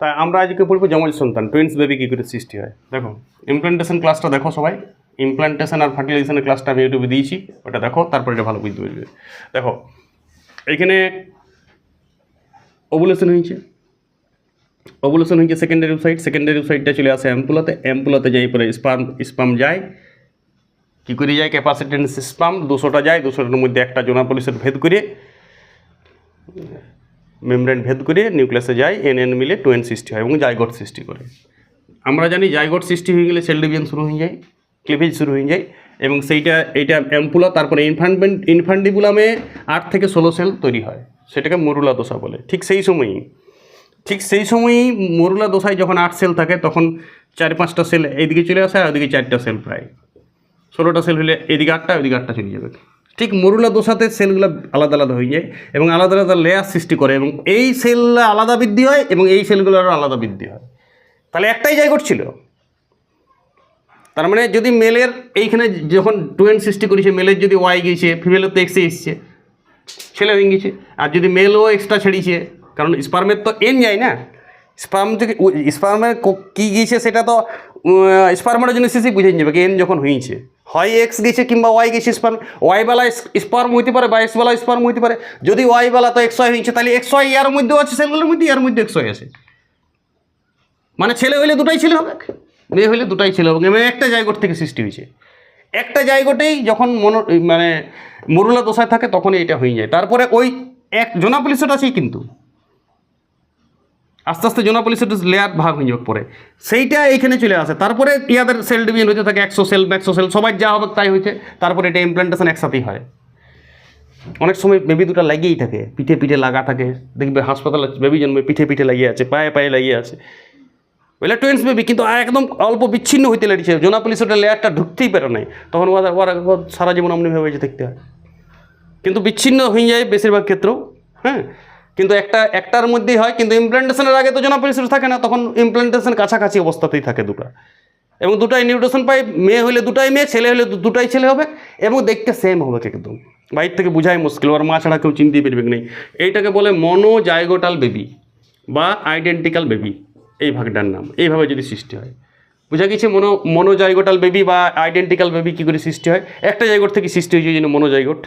তাই আমরা আজকে পড়ব যমজ সন্তান টুইন্স বেবি কী করে সৃষ্টি হয়। দেখো ইমপ্লান্টেশন ক্লাসটা দেখো সবাই। ইমপ্লান্টেশন আর ফার্টিলাইজেশনের ক্লাসটা আমি ইউটিউবে দিয়েছি, ওটা দেখো, তারপরে এটা ভালো বুঝতে পারবে। দেখো, এখানে ওভুলেশন হয়েছে। ওভুলেশন হয়েছে সেকেন্ডারি সাইড সেকেন্ডারি সাইডটা চলে আসে অ্যাম্পুলাতে অ্যাম্পুলাতে যাই পরে স্পাম স্পাম যায়। কী করে যায়? ক্যাপাসিটেন্স স্পাম দুশোটা যায়, দুশোটার মধ্যে একটা জোনা পলিসের ভেদ করে মেমব্রেন ভেদ করে নিউক্লিয়াসে যায় এন এন মিলে টুয়েন সৃষ্টি হয় এবং জাইগট সৃষ্টি করে। আমরা জানি জাইগট সৃষ্টি হয়ে গেলে সেল ডিভিশন শুরু হয়ে যায়, ক্লিভেজ শুরু হয়ে যায় এবং সেইটা, এইটা অ্যাম্পুলা, তারপরে ইনফান্টমেন্ট ইনফান্ডিবুলামে আট থেকে ষোলো সেল তৈরি হয়। সেটাকে মরুলা দশা বলে। ঠিক সেই সময়ই, ঠিক সেই সময়ই মরুলা দশায় যখন আট সেল থাকে, তখন চার পাঁচটা সেল এইদিকে চলে আসে আর ওইদিকে চারটা সেল প্রায়। ষোলোটা সেল হলে এদিকে আটটা, ওইদিকে আটটা চলে যাবে। ঠিক মরুলা দোষাতে সেলগুলো আলাদা আলাদা হয়ে যায় এবং আলাদা আলাদা লেয়ার সৃষ্টি করে এবং এই সেল আলাদা বৃদ্ধি হয় এবং এই সেলগুলো আরও আলাদা বৃদ্ধি হয়। তাহলে একটাই জায়গা ছিল তার মানে যদি মেলের এইখানে যখন টুয়েন সৃষ্টি করেছে মেলের যদি ওয়াই গিয়েছে ফিমেলের তো এক্সে এসছে, ছেলে হয়ে গেছে আর যদি মেলও এক্সট্রা ছেড়িয়েছে কারণ স্পার্মের তো এন যায় না। স্পার্ম থেকে স্পার্মের কী গিয়েছে সেটা তো স্পার্মের জন্য শেষেই বুঝে যাবে এন যখন হয়েছে। হয় এক্স গেছে কিংবা ওয়াই গেছে স্পার্ম ওয়াইবেলা স্পার্ম হইতে পারে বা এক্সবেলা স্পার্ম হইতে পারে। যদি ওয়াইবেলা তো এক্স ওয়াই হয়েছে তাহলে এক্স ওয়াই ইয়ার মধ্যেও আছে সেলগুলোর মধ্যে ইয়ার মধ্যে এক্স ওয়াই আছে। মানে ছেলে হইলে দুটাই ছেলে হবে, মেয়ে হইলে দুটাই ছেলে হবে। মেয়ে একটা জায়গোট থেকে সৃষ্টি হয়েছে একটা জায়গাতেই যখন মনো মানে মরুলা দশায় থাকে, তখনই এটা হয়ে যায়। তারপরে ওই এক জোনাপলিসটা আছেই কিন্তু। আস্তে আস্তে জোনা জোনাপলিসের লেয়ার ভাগ হয়ে যাবে পরে। সেইটা এইখানে চলে আসে। তারপরে ইয়াদের সেল ডিভিশন হতে থাকে একশো সেল ম্যাক্সো সেল সবাই যা হবে তাই হয়েছে তারপরে এটা ইমপ্লান্টেশন একসাথেই হয়। অনেক সময় বেবি দুটো লাগিয়েই থাকে, পিঠে পিঠে লাগা থাকে। দেখবে হাসপাতালে বেবি জন্মে পিঠে পিঠে লাগিয়ে আছে, পায়ে পায়ে লাগিয়ে আছে। ওইটা টুয়েন্স বেবি কিন্তু একদম অল্প বিচ্ছিন্ন হইতে লেগেছে। ওটা লেয়ারটা ঢুকতেই পারে নাই। তখন ওরা ওরা সারা জীবন অমনি ভেবে দেখতে হয়। কিন্তু বিচ্ছিন্ন হয়ে যায় বেশিরভাগ ক্ষেত্রেও হ্যাঁ? কিন্তু একটা, একটার মধ্যেই হয়, কিন্তু ইমপ্লান্টেশনের আগে তো জনপরিসর থাকে না, তখন ইমপ্লান্টেশন কাছাকাছি অবস্থাতেই থাকে দুটো। এবং দুটাই নিউট্রেশন পাই মেয়ে হলে দুটাই মেয়ে, ছেলে হলে দুটাই ছেলে হবে, এবং দেখতে সেম হবে একদম বাইর থেকে বোঝাই মুশকিল, ওর মা ছাড়া কেউ চিনতেই পারবে নেই। এইটাকে বলে মনোজাইগোটাল বেবি বা আইডেন্টিক্যাল বেবি এই ভাগটার নাম। এইভাবে যদি সৃষ্টি হয়। বোঝা গেছে মনো, মনোজাইগোটাল বেবি বা আইডেন্টিক্যাল বেবি কী করে সৃষ্টি হয়? একটা জায়গোট থেকে সৃষ্টি হয়েছে জন্য মনোজাইগোট।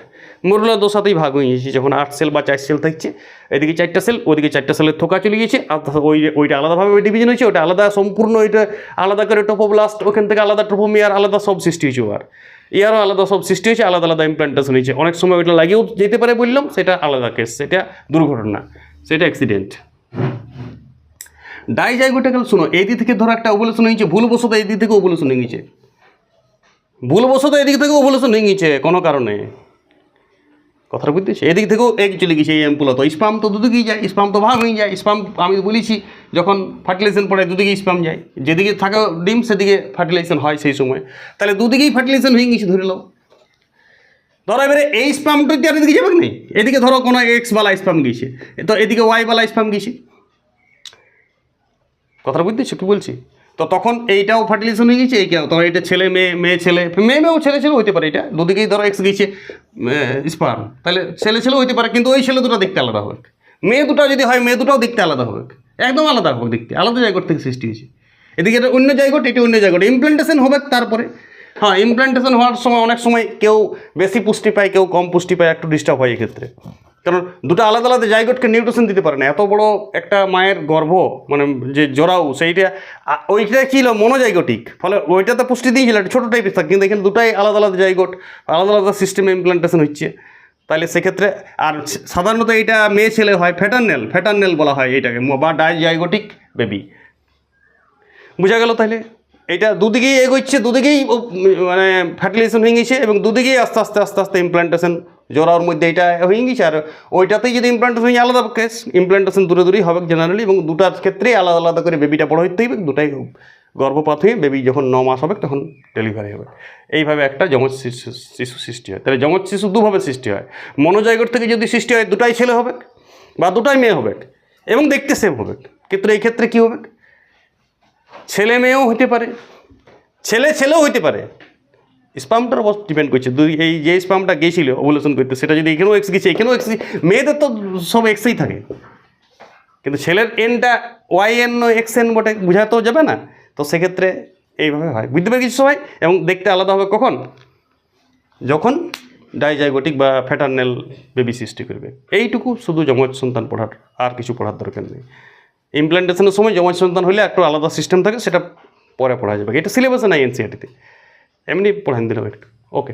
মরুলা দোষাতেই ভাগ হয়ে গেছে, যখন আট সেল বা চার সেল থাকছে, এদিকে চারটা সেল ওদিকে চারটা সেলের থোকা চলে গিয়েছে আর ওই ওইটা আলাদাভাবে ডিভিশন হয়েছে, ওটা আলাদা সম্পূর্ণ ওইটা আলাদা করে টোপোব্লাস্ট ওখান থেকে আলাদা ট্রোপোমিয়ার আলাদা সব সৃষ্টি হয়েছে আর ইয়ারও আলাদা সব সৃষ্টি হয়েছে, আলাদা আলাদা ইমপ্লান্টেশন হয়েছে। অনেক সময় ওইটা লাগিয়েও যেতে পারে বললাম, সেটা আলাদা কেস সেটা দুর্ঘটনা, সেটা অ্যাক্সিডেন্ট ডাইজাইগোটাকাল শুনো, এই দিক থেকে ধরো একটা ওভুলেশন হয়েছে ভুলবশত এই দিক থেকে ওভুলেশন হয়ে গেছে। ভুলবশত এদিক থেকে ওভুলেশন হয়ে গেছে, কোনো কারণে। কথাটা বুঝতেছি এদিক থেকেও এক চলে গেছে, এই অ্যাম্পুলা তো। স্পাম তো দুদিকেই যায় স্পাম তো ভাগ হয়ে যায় স্পাম আমি বলেছি, যখন ফার্টিলাইজেশন পড়ে দুদিকে স্পাম যায়। যেদিকে থাকে ডিম, সেদিকে ফার্টিলাইজেশন হয় সেই সময়। তাহলে দুদিকেই ফার্টিলাইজেশন হয়ে গেছে, ধরে নাও। ধরো এবারে এই স্পামটা কি আর এদিকে যাবে না? এদিকে ধরো কোনো এক্স বালা স্পাম গেছে, তো এদিকে ওয়াই বালা স্পাম গেছে। কথাটা বুঝতেছো কী বলছি? তো তখন এইটাও ফার্টিলাইজেশন হয়ে গেছে এই কেন তখন এটা ছেলে, মেয়ে মেয়ে, ছেলে, মেয়ে, মেয়েও ছেলে ছেলে হইতে পারে এটা। দুদিকেই ধরো এক্স গেছে স্পার্ম তাহলে ছেলে ছেলে হইতে পারে, কিন্তু ওই ছেলে দুটো দেখতে আলাদা হবে। মেয়ে দুটো যদি হয়, মেয়ে দুটাও দেখতে আলাদা হবে। একদম আলাদা হবে দেখতে। আলাদা জায়গার থেকে সৃষ্টি হয়েছে। এদিকে এটা অন্য জায়গাটা, এটি অন্য জায়গাটা। ইমপ্লান্টেশন হবে তারপরে। হ্যাঁ ইমপ্লান্টেশন হওয়ার সময় অনেক সময় কেউ বেশি পুষ্টি পায়, কেউ কম পুষ্টি পায়, একটু ডিস্টার্ব হয় এক্ষেত্রে। কারণ দুটো আলাদা আলাদা জায়গাটকে নিউট্রিশন দিতে পারে না। এত বড় একটা মায়ের গর্ভ মানে যে জরাউ সেইটা ওইটা ছিল মনোজাইগোটিক। ফলে ওইটা তো পুষ্টি দিয়েছিল একটা ছোটো টাইপের থাকে, কিন্তু এখানে দুটাই আলাদা আলাদা জায়গোট, আলাদা আলাদা সিস্টেমে ইমপ্লান্টেশন হচ্ছে। তাহলে সেক্ষেত্রে, আর সাধারণত এইটা মেয়ে ছেলে হয় ফ্যাটার্নেল ফ্যাটার্নেল বলা হয় এইটাকে, বা বা ডাইজাইগোটিক বেবি বোঝা গেল তাহলে এটা দুদিকেই এগোচ্ছে, দুদিকেই মানে ফার্টিলাইজেশন হয়ে গেছে এবং দুদিকেই আস্তে আস্তে আস্তে আস্তে ইমপ্লান্টেশন জোড়ার মধ্যে এটা হয়ে গেছে। আর ওইটাতেই যদি ইমপ্লান্টেশন হয়ে, আলাদা কেস ইমপ্লান্টেশন দূরে দূরেই হবে জেনারেলি এবং দুটার ক্ষেত্রেই আলাদা আলাদা করে বেবিটা বড় হইতে হবে দুটাই গর্ভপাত হয়ে বেবি যখন ন মাস হবে তখন ডেলিভারি হবে। এইভাবে একটা যমজ শিশু শিশু সৃষ্টি হয়। তাহলে যমজ শিশু দুভাবে সৃষ্টি হয়। মনোজাইগর থেকে যদি সৃষ্টি হয়, দুটাই ছেলে হবে বা দুটাই মেয়ে হবে এবং দেখতে সেম হবে। কিন্তু এই ক্ষেত্রে কী হবে? ছেলে মেয়েও হতে পারে। ছেলে ছেলেও হইতে পারে। স্পামটার উপর ডিপেন্ড করছে। দুই, এই যে স্পামটা গেছিল ওভুলেশন করতে, সেটা যদি এখানেও এক্স গেছে, এখানেও এক্স মেয়েদের তো সব এক্সেই থাকে। কিন্তু ছেলের এনটা ওয়াই এন এক্স এন বটে, বোঝা তো যাবে না। তো সেক্ষেত্রে এইভাবে হয়। বুঝতে পেরে কিছু সবাই? এবং দেখতে আলাদা হবে কখন? যখন ডাইজাইগোটিক বা ফ্যাটার্নাল বেবি সৃষ্টি করবে। এইটুকু শুধু জমজ সন্তান পড়ার, আর কিছু পড়ার দরকার নেই। ইমপ্ল্যান্টেশনের সময় জমজ সন্তান হলে একটু আলাদা সিস্টেম থাকে, সেটা পরে পড়া যাবে। এটা সিলেবাসে নাই এনসিআরটিতে এমনি পড়ান দিলাম একটু। ওকে